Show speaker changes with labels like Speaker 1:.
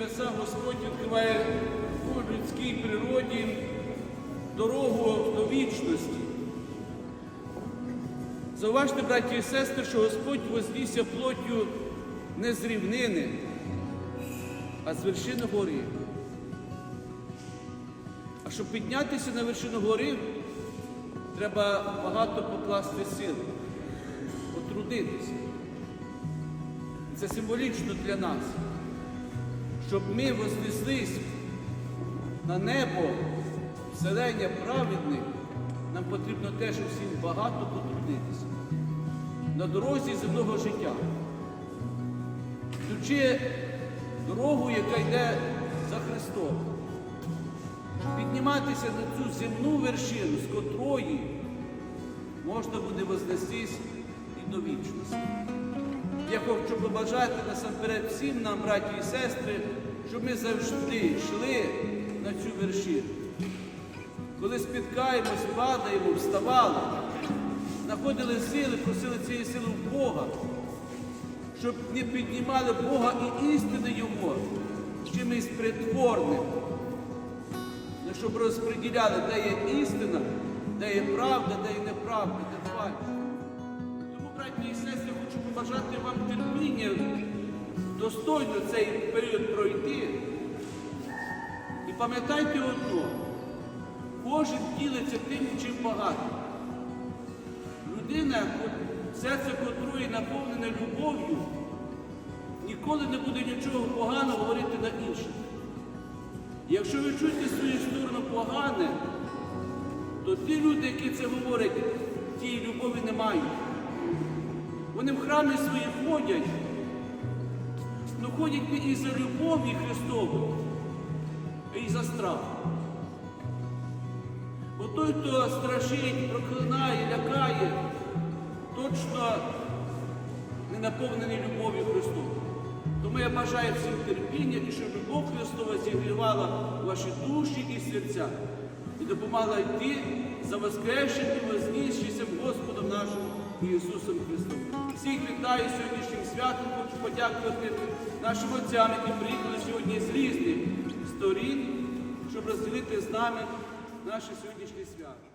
Speaker 1: називає у людській природі дорогу до вічності. Зауважте, браті і сестри, що Господь вознісся плоттю не з рівнини, а з вершини гори. А щоб піднятися на вершину гори, треба багато покласти сил, потрудитися. Це символічно для нас, щоб ми вознеслись на небо, вселення праведних, нам потрібно теж усім багато потрудитися. На дорозі земного життя, йдучи дорогу, яка йде за Христом. Підніматися на цю земну вершину, з котрої можна буде вознестись і до вічності. Я хочу побажати насамперед всім нам, браті і сестри, щоб ми завжди йшли на цю вершину. Коли спіткаємось, падаємо, вставали, знаходили сили, просили цієї сили в Бога, щоб не піднімали Бога і істини Його чимось притворним, але щоб розподіляли, де є істина, де є правда, де є неправда, де фальш. І сестри, хочу побажати вам терпіння, достойно цей період пройти. І пам'ятайте одно, кожен ділиться тим, чим багато. Людина, серце котрої наповнене любов'ю, ніколи не буде нічого поганого говорити на інших. Якщо ви чуєте свою сторону погане, то ті люди, які це говорять, тієї любові не мають. Вони в храмі свої ходять, але ходять не і за любов'ю Христову, і за страх. Бо той, хто страшить, проклинає, лякає, точно не наповнений любов'ю Христовою. Тому я бажаю всім терпіння і щоб любов Христова зігрівала ваші душі і серця і допомагала йти за воскрешенням Господом нашим Ісусом Христом. Всіх вітаю сьогоднішнім святом, хочу подякувати нашим отцям, які приїхали сьогодні з різних сторін, щоб розділити з нами наше сьогоднішнє свято.